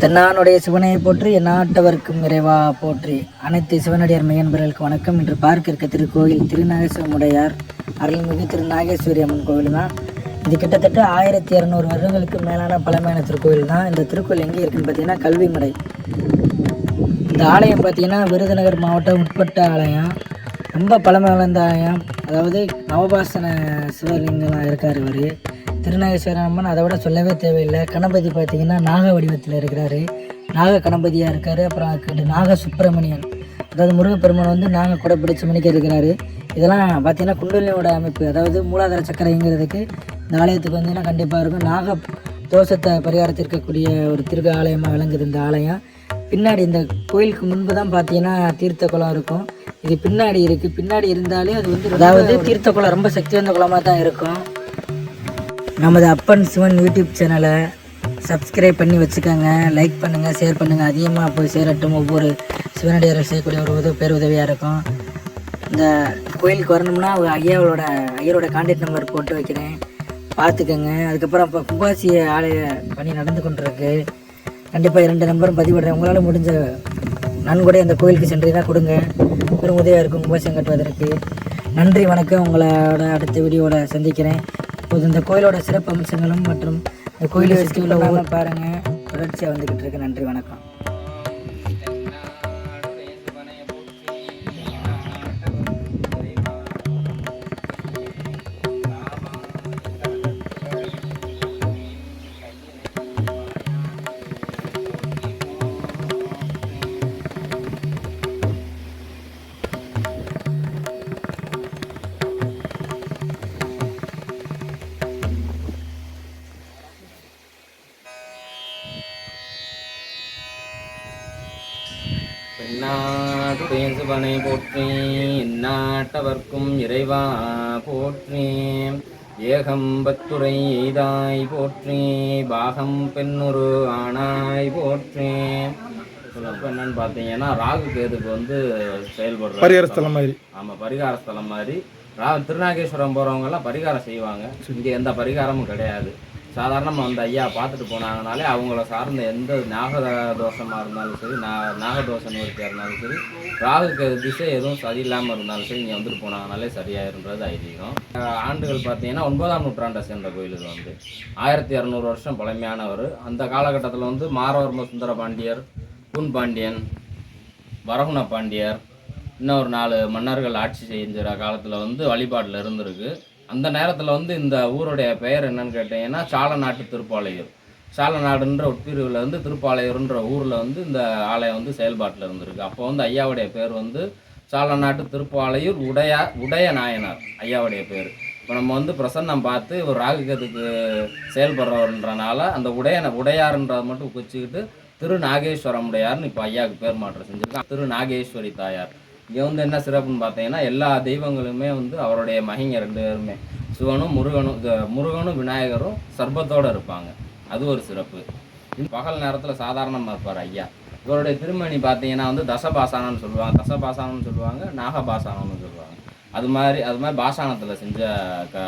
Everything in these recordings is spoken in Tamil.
தென்னானுடைய சிவனையை போற்றி எந்நாட்டவர்க்கும் இறைவா போற்றி. அனைத்து சிவனடியார் மையன்பர்களுக்கு வணக்கம். இன்று பார்க்க இருக்க திருக்கோயில் திருநாகேஸ்வரமுடையார் அருள்மிகு திருநாகேஸ்வரி அம்மன் கோவில் தான். இது கிட்டத்தட்ட ஆயிரத்தி இரநூறு வருடங்களுக்கு மேலான பழமையான திருக்கோயில் தான். இந்த திருக்கோயில் எங்கே இருக்குன்னு பார்த்தீங்கன்னா கல்விமடை. இந்த ஆலயம் பார்த்தீங்கன்னா விருதுநகர் மாவட்டம் உட்பட்ட ஆலயம். ரொம்ப பழமை வளர்ந்த ஆலயம். அதாவது நவபாசன சிவலிங்கமாக இருக்கார் இவர். திருநாகேஸ்வரன் அம்மன் அதை விட சொல்லவே தேவையில்லை. கணபதி பார்த்தீங்கன்னா நாக வடிவத்தில் இருக்கிறாரு. நாக கணபதியாக இருக்கார். அப்புறம் அதுக்கு நாக சுப்பிரமணியன். அதாவது முருகப்பெருமான் வந்து நாக கூட பிடிச்ச மணிக்கு இருக்கிறாரு. இதெல்லாம் பார்த்தீங்கன்னா குண்டலினியோட அமைப்பு. அதாவது மூலாதார சக்கரைங்கிறதுக்கு இந்த ஆலயத்துக்கு வந்தீங்கன்னா கண்டிப்பாக இருக்கும். நாக தோஷத்தை பரிகாரத்திற்கக்கூடிய ஒரு திருக ஆலயமாக விளங்குது இந்த ஆலயம். பின்னாடி இந்த கோயிலுக்கு முன்பு தான் பார்த்தீங்கன்னா தீர்த்த குளம் இருக்கும். இது பின்னாடி இருக்குது பின்னாடி இருந்தாலே அது வந்து அதாவது தீர்த்த குளம் ரொம்ப சக்தி வாய்ந்த குளமாக தான் இருக்கும். நமது அப்பன் சிவன் யூடியூப் சேனலை சப்ஸ்கிரைப் பண்ணி வச்சுக்கோங்க லைக் பண்ணுங்கள் ஷேர் பண்ணுங்கள் அதிகமாக போய் சேரட்டும். ஒவ்வொரு சிவனடியார்கள் செய்யக்கூடிய ஒரு உதவி பேருதவியாக இருக்கும். இந்த கோயிலுக்கு வரணும்னா ஐயாவோட ஐயரோட கான்டாக்ட் நம்பர் போட்டு வைக்கிறேன். பார்த்துக்கோங்க. அதுக்கப்புறம் இப்போ கும்பாசி ஆலய பணி நடந்து கொண்டிருக்கு. கண்டிப்பாக இரண்டு நம்பரும் பதிவிடுறேன். உங்களால் முடிஞ்ச நன்கொடை அந்த கோயிலுக்கு சென்றீங்கன்னா கொடுங்க. பெரும் உதவியாக இருக்கும் கும்பாசியம் கட்டுவதற்கு நன்றி வணக்கம். உங்களோட அடுத்த வீடியோவில் சந்திக்கிறேன். இப்போது இந்த கோயிலோட சிறப்பு அம்சங்களும் மற்றும் இந்த கோயிலை சுற்றி உள்ள ஒவ்வொரு பாருங்கள் தொடர்ச்சியாக வந்துக்கிட்டு இருக்கு. நன்றி வணக்கம். பெண்ணாட்டுடைய சிவனை போற்றி எந்நாட்டவர்க்கும் இறைவா போற்றி ஏகம்பத்துரை எய்தாய் போற்றி பாகம் பெண்ணுரு ஆனாய் போற்றி. இப்போ என்னன்னு பார்த்தீங்கன்னா ராகு கேதுக்கு வந்து செயல்படுற பரிகார ஸ்தலம். மாதிரி. ஆமாம் பரிகார ஸ்தலம் மாதிரி. ரா திருநாகேஸ்வரம் போகிறவங்க எல்லாம் பரிகாரம் செய்வாங்க. இங்கே எந்த பரிகாரமும் கிடையாது. சாதாரணமாக அந்த ஐயா பார்த்துட்டு போனாங்கனாலே அவங்கள சார்ந்த எந்த நாக தோஷமாக இருந்தாலும் சரி நா நாகதோஷம் நிவர்த்தியாக இருந்தாலும் சரி ராகுக்கு திசை எதுவும் சரியில்லாமல் இருந்தாலும் சரி இங்கே வந்துட்டு போனாங்கனாலே சரியாயிருன்றது ஐதீகம். ஆண்டுகள் பார்த்தீங்கன்னா ஒன்பதாம் நூற்றாண்டை சேர்ந்த கோயில் இது வந்து. ஆயிரத்தி இரநூறு வருஷம் பழமையானவர். அந்த காலகட்டத்தில் வந்து மாரவர்ம சுந்தர பாண்டியர் புன் பாண்டியன் வரகுண பாண்டியர் இன்னொரு நாலு மன்னர்கள் ஆட்சி செய்கிற காலத்தில் வந்து வழிபாட்டில் இருந்திருக்கு. அந்த நேரத்தில் வந்து இந்த ஊருடைய பெயர் என்னன்னு கேட்டிங்கன்னா சாலநாட்டு திருப்பாளையூர் சாலநாடுன்ற உட்பிரிவில் வந்து திருப்பாளையூர்ன்ற ஊரில் வந்து இந்த ஆலயம் வந்து செயல்பாட்டில் இருந்திருக்கு. அப்போ வந்து ஐயாவுடைய பேர் வந்து சாலநாட்டு திருப்பாளையூர் உடையா உடைய நாயனார் ஐயாவுடைய பேர். இப்போ நம்ம வந்து பிரசன்னம் பார்த்து ஒரு ராகுகத்துக்கு செயல்படுறவர்ன்றனால அந்த உடைய உடையார்ன்றதை மட்டும் குச்சிக்கிட்டு திரு நாகேஸ்வரம் உடையார்னு இப்போ ஐயாவுக்கு பேர் மாற்றம் செஞ்சுருக்கான் திரு நாகேஸ்வரி தாயார். இங்கே வந்து என்ன சிறப்புன்னு பார்த்தீங்கன்னா எல்லா தெய்வங்களுமே வந்து அவருடைய மகிங்க ரெண்டு பேருமே. சிவனும் முருகனும் முருகனும் விநாயகரும் சர்பத்தோடு இருப்பாங்க. அது ஒரு சிறப்பு. பகல் நேரத்தில் சாதாரணமாக இருப்பார் ஐயா. இவருடைய திருமணி பார்த்தீங்கன்னா வந்து தசபாசானம்னு சொல்லுவாங்க. தசபாசானம்னு சொல்லுவாங்க நாகபாசானம்னு சொல்லுவாங்க. அது மாதிரி அது மாதிரி பாசானத்தில் செஞ்ச க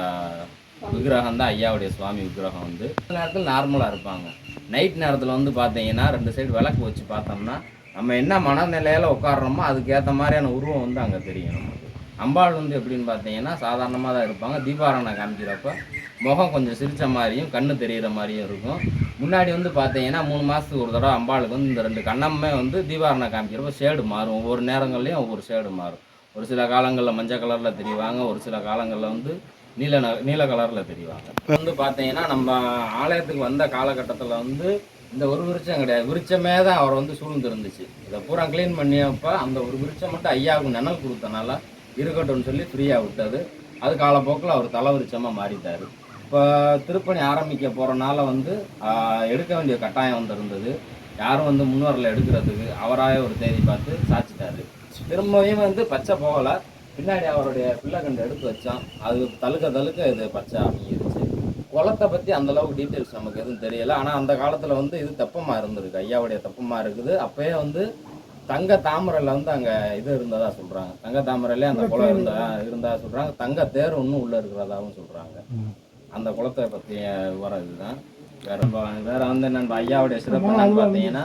விக்கிரகம் தான் ஐயாவுடைய சுவாமி விக்கிரகம் வந்து. சில நேரத்தில் நார்மலாக இருப்பாங்க. நைட் நேரத்தில் வந்து பார்த்தீங்கன்னா ரெண்டு சைடு விளக்கு வச்சு பார்த்தோம்னா நம்ம என்ன மனநிலையில் உட்காடுறோமோ அதுக்கேற்ற மாதிரியான உருவம் வந்து அங்கே தெரியும் நமக்கு. அம்பாள் வந்து எப்படின்னு பார்த்தீங்கன்னா சாதாரணமாக தான் இருப்பாங்க. தீபாராயணை காமிக்கிறப்ப முகம் கொஞ்சம் சிரித்த மாதிரியும் கண்ணு தெரிகிற மாதிரியும் இருக்கும். முன்னாடி வந்து பார்த்தீங்கன்னா மூணு மாதத்துக்கு ஒரு தடவை அம்பாளுக்கு வந்து இந்த ரெண்டு கண்ணமே வந்து தீபாராயணை காமிக்கிறப்ப ஷேடு மாறும். ஒவ்வொரு நேரங்கள்லையும் ஒவ்வொரு ஷேடு மாறும். ஒரு சில காலங்களில் மஞ்சள் கலரில் தெரிவாங்க ஒரு சில காலங்களில் வந்து நீல ந- நீல கலரில் தெரிவாங்க. இப்போ வந்து பார்த்தீங்கன்னா நம்ம ஆலயத்துக்கு வந்த காலகட்டத்தில் வந்து இந்த ஒரு விருட்சம் கிடையாது. விருட்சமே தான் அவர் வந்து சூழ்ந்து இருந்துச்சு இதை பூரா க்ளீன் பண்ணியப்போ அந்த ஒரு விருட்சம் மட்டும் ஐயாவுக்கு நினல் கொடுத்தனால இருக்கட்டும்னு சொல்லி ஃப்ரீயாக விட்டது. அது காலப்போக்கில் அவர் தலை விருட்சமாக மாறிட்டார். இப்போ திருப்பணி ஆரம்பிக்க போகிறனால வந்து எடுக்க வேண்டிய கட்டாயம் வந்து இருந்தது. யாரும் வந்து முன்வரில் எடுக்கிறதுக்கு அவராகவே ஒரு தேதி பார்த்து சாச்சிட்டாரு. திரும்பவும் வந்து பச்சை போகலை. பின்னாடி அவருடைய பிள்ளை கண்டு எடுத்து வச்சான். அது தழுக்க தழுக்க இது பச்சை அமைஞ்சிருச்சு குளத்தை பற்றி அந்த அளவுக்கு டீட்டெயில்ஸ் நமக்கு எதுவும் தெரியல. ஆனால் அந்த காலத்தில் வந்து இது தெப்பமாக இருந்திருக்கு ஐயாவுடைய தெப்பமாக இருக்குது. அப்பயே வந்து தங்க தாமரையில் வந்து அங்கே இது இருந்ததா சொல்கிறாங்க தங்க தாமரையிலே அந்த குளம் இருந்தா இருந்தா சொல்கிறாங்க தங்க தேர் ஒன்றும் உள்ளே இருக்கிறதாவும் சொல்கிறாங்க அந்த குளத்தை பற்றிய விவரம் இதுதான். வேற வந்து என்னன்னு ஐயாவுடைய சிறப்பு என்னன்னு பார்த்தீங்கன்னா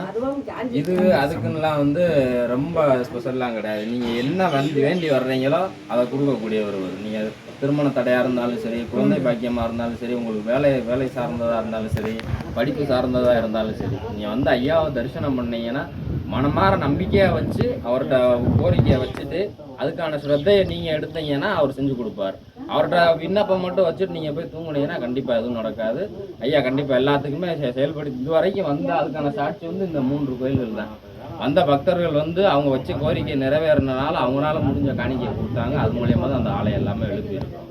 இது அதுக்குன்னுலாம் வந்து ரொம்ப ஸ்பெஷல்லாம் கிடையாது. நீங்க என்ன வந்து வேண்டி வர்றீங்களோ அதை கொடுக்கக்கூடிய ஒரு நீங்க திருமண தடையா இருந்தாலும் சரி குழந்தை பாக்கியமா இருந்தாலும் சரி உங்களுக்கு வேலை வேலை சார்ந்ததா இருந்தாலும் சரி படிப்பு சார்ந்ததா இருந்தாலும் சரி நீங்க வந்து ஐயாவை தரிசனம் பண்ணீங்கன்னா மனமாற நம்பிக்கையா வச்சு அவர்கிட்ட கோரிக்கையை வச்சுட்டு அதுக்கான ஸ்ரத்தையை நீங்க எடுத்தீங்கன்னா அவர் செஞ்சு கொடுப்பார். அவர்கிட்ட விண்ணப்பம் மட்டும் வச்சுட்டு நீங்கள் போய் தூங்குனீங்கன்னா கண்டிப்பாக எதுவும் நடக்காது. ஐயா கண்டிப்பாக எல்லாத்துக்குமே செயல்படுத்தி இது வரைக்கும் வந்த அதுக்கான சாட்சி வந்து இந்த மூன்று கோயில்கள் தான். வந்த பக்தர்கள் வந்து அவங்க வச்ச கோரிக்கை நிறைவேறினால அவங்களால முடிஞ்ச காணிக்கை கொடுத்தாங்க. அது மூலியமாக தான் அந்த ஆலயம் எல்லாமே எழுப்பியிருக்கோம்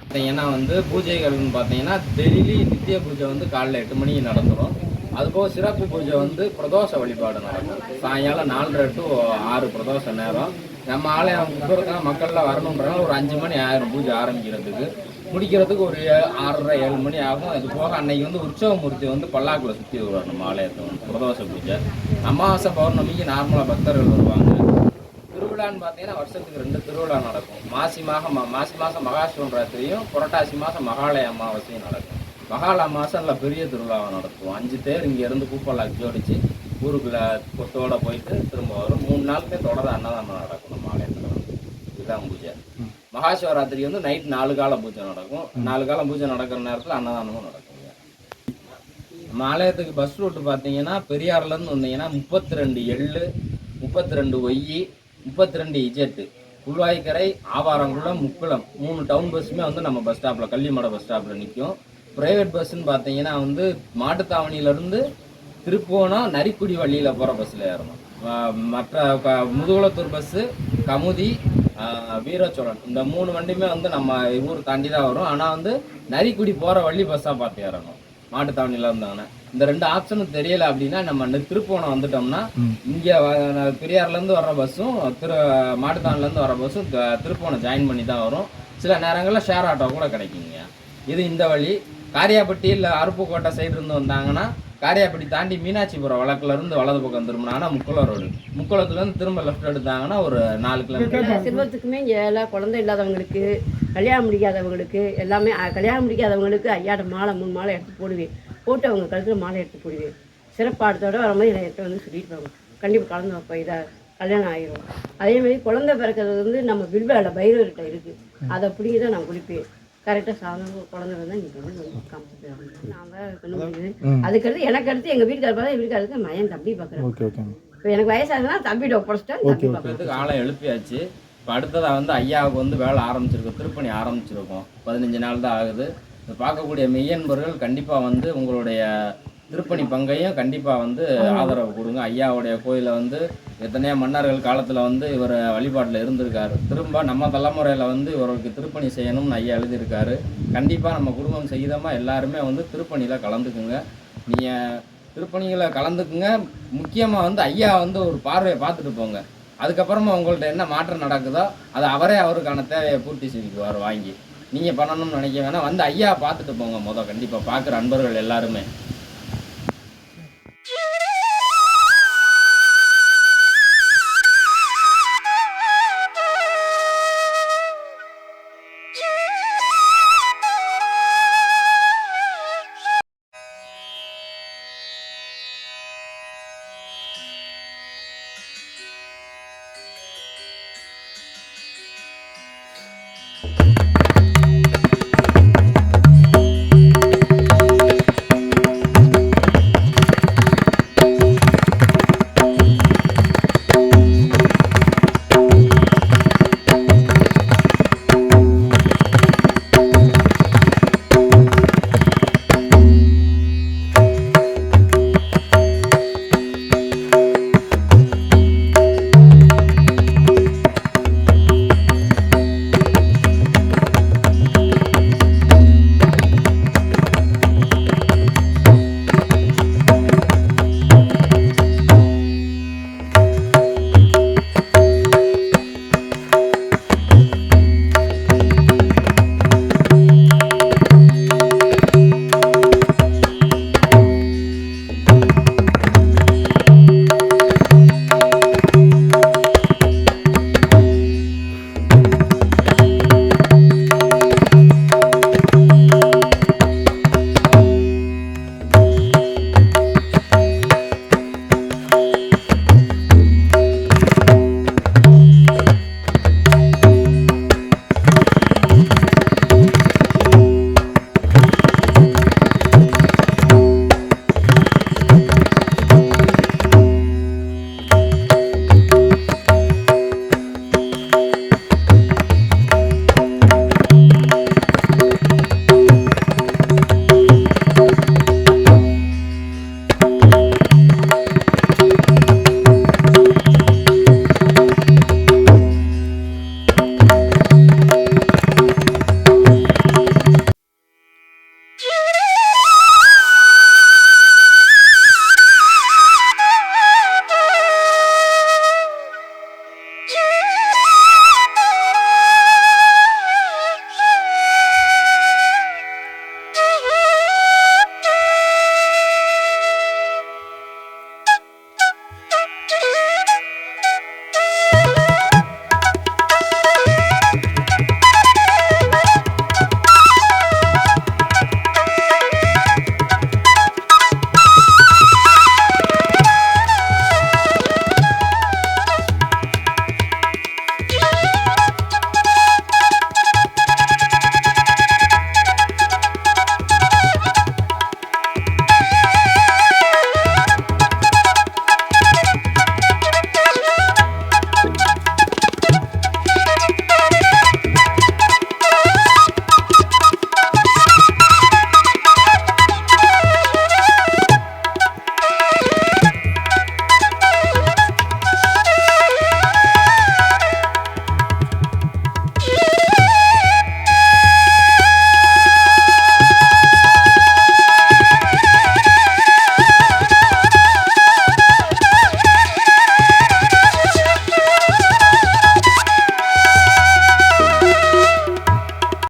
பார்த்தீங்கன்னா வந்து பூஜைகள்னு பார்த்தீங்கன்னா டெய்லி நித்திய பூஜை வந்து காலைல எட்டு மணிக்கு நடந்துடும் அதுபோக சிறப்பு பூஜை வந்து பிரதோஷ வழிபாடு நடக்கும். சாயங்காலம் நாலரை டு ஆறு பிரதோஷ நேரம். நம்ம ஆலயம் கும்புறதுனா மக்கள்லாம் வரணுன்றனால ஒரு அஞ்சு மணி ஆயிரம் பூஜை ஆரம்பிக்கிறதுக்கு. முடிக்கிறதுக்கு ஒரு ஏ- ஆறரை ஏழு மணி ஆகும். அது போக அன்னைக்கு வந்து உற்சவமூர்த்தி வந்து பல்லாக்கில் சுற்றி வருவார் நம்ம ஆலயத்தை வந்து பிரதோஷ பூஜை. அமாவாசை பௌர்ணமிக்கு நார்மலாக பக்தர்கள் வருவாங்க. திருவிழான்னு பார்த்தீங்கன்னா வருஷத்துக்கு ரெண்டு திருவிழா நடக்கும். மாசி மாதம் மாசி மாதம் மகாசிவராத்திரியும் புரட்டாசி மாதம் மகாலய அமாவாசையும் நடக்கும். மகால அமாவாசை நல்ல பெரிய திருவிழாவை நடத்துவோம். அஞ்சு தேர் இங்கேருந்து பூப்பல்லாக்கு ஜோடிச்சு ஊருக்குள்ள கொத்தோட போயிட்டு திரும்ப வரும். மூணு நாளுக்கே தொடர அன்னதானம் நடக்கும் நம்ம ஆலயத்தில் இதுதான் பூஜை. மகாசிவராத்திரி வந்து நைட் நாலு கால பூஜை நடக்கும். நாலு கால பூஜை நடக்கிற நேரத்தில் அன்னதானமும் நடக்குங்க நம்ம ஆலயத்துக்கு பஸ் ரூட் பார்த்தீங்கன்னா பெரியார்லேருந்து வந்தீங்கன்னா முப்பத்தி ரெண்டு எள்ளு முப்பத்தி ரெண்டு ஒய்யி முப்பத்தி ரெண்டு இஜெட்டு புல்வாய்க்கரை ஆவாரங்குளம் முக்குளம் மூணு டவுன் பஸ்ஸுமே வந்து நம்ம பஸ் ஸ்டாப்பில் கள்ளிமடை பஸ் ஸ்டாப்பில் நிற்கும் ப்ரைவேட் பஸ்ஸுன்னு பார்த்தீங்கன்னா வந்து மாட்டுத்தாவணியிலேருந்து திருப்போணம் நரிக்குடி வழியில் போகிற பஸ்ஸில் ஏறணும். மற்ற க- முதுகுளத்தூர் பஸ்ஸு கமுதி வீரச்சோழன். இந்த மூணு வண்டியுமே வந்து நம்ம ஊர் தாண்டி தான் வரும். ஆனால் வந்து நரிக்குடி போகிற வள்ளி பஸ்ஸாக பார்த்து ஏறணும். மாட்டுத்தாவணியில் இருந்தாங்கன்னா இந்த ரெண்டு ஆப்ஷனும் தெரியல அப்படின்னா நம்ம திருப்போணம் வந்துட்டோம்னா இங்கே பெரியார்லேருந்து வர்ற பஸ்ஸும் திரு மாட்டுத்தாவணிலேருந்து வர பஸ்ஸும் திருப்போணம் ஜாயின் பண்ணி தான் வரும். சில நேரங்களில் ஷேர் ஆட்டோ கூட கிடைக்குங்க. இது இந்த வழி. காரியாப்பட்டி இல்லை அருப்புக்கோட்டை சைடு இருந்து வந்தாங்கன்னா காரியாப்பட்டி தாண்டி மீனாட்சிபுரம் வழக்குல இருந்து வலது பக்கம் திரும்பினாங்கன்னா முக்குளம் ரோடு. முக்குளத்துலேருந்து திரும்ப லெஃப்ட் எடுத்தாங்கன்னா ஒரு நாலு கிலோமீட்டர் சிறுவத்துக்குமே ஏழை குழந்தை இல்லாதவங்களுக்கு கல்யாணம் முடிக்காதவங்களுக்கு எல்லாமே கல்யாணம் முடிக்காதவங்களுக்கு ஐயாட மாலை மூணு மாலை எடுத்து போடுவேன். போட்டு அவங்க கழுத்தில் மாலை எடுத்து போடுவேன். சிறப்பாடத்தோட மாதிரி என்னை எடுத்து வந்து சொல்லிட்டு போவாங்க கண்டிப்பாக கலந்து வைப்போம் இதாக கல்யாணம் ஆயிரும். அதே மாதிரி குழந்தை பிறக்கிறது வந்து நம்ம வில்வேல பைரவர்கிட்ட இருக்குது அதை பிடிங்கி தான் நான் குளிப்பேன். கரெக்டாக சாயந்தரம் குழந்தை வந்தால் இங்கே வந்து வருவாங்க. நான் தான் பண்ண முடியுது அதுக்கடுத்து எனக்கு அடுத்து எங்கள் வீட்டுக்கார பார்த்தா வீட்டுக்காரருக்கு மயன் தம்பி பார்க்குறேன். Okay okay. இப்போ எனக்கு வயசாகுதுன்னா தம்பிகிட்ட ஒப்படைச்சிட்டா தம்பி பார்க்குறேன். பேத்துக்கு ஆளை எழுப்பியாச்சு. இப்போ அடுத்ததா வந்து ஐயாவுக்கு வந்து வேலை ஆரம்பிச்சிருக்கோம். திருப்பணி ஆரம்பிச்சிருக்கோம். பதினஞ்சு நாள் தான் ஆகுது. இது பார்க்கக்கூடிய மெய்யன்பர்கள் கண்டிப்பாக வந்து உங்களுடைய திருப்பணி பங்கையும் கண்டிப்பாக வந்து ஆதரவு கொடுங்க. ஐயாவுடைய கோயிலை வந்து எத்தனையோ மன்னர்கள் காலத்தில் வந்து இவர் வழிபாட்டில் இருந்திருக்காரு. திரும்ப நம்ம தலைமுறையில் வந்து இவருக்கு திருப்பணி செய்யணும்னு ஐயா எழுதியிருக்காரு. கண்டிப்பாக நம்ம குடும்பம் செய்தமாக எல்லாருமே வந்து திருப்பணியில் கலந்துக்குங்க. நீங்கள் திருப்பணிகளை கலந்துக்குங்க. முக்கியமாக வந்து ஐயா வந்து ஒரு பார்வையை பார்த்துட்டு போங்க. அதுக்கப்புறமா உங்கள்கிட்ட என்ன மாற்றம் நடக்குதோ அதை அவரே அவருக்கான தேவையை பூர்த்தி செஞ்சுக்குவார் வாங்கி. நீங்கள் பண்ணணும்னு நினைக்க வேணாம். வந்து ஐயா பார்த்துட்டு போங்க மொதல். கண்டிப்பாக பார்க்குற அன்பர்கள் எல்லாருமே.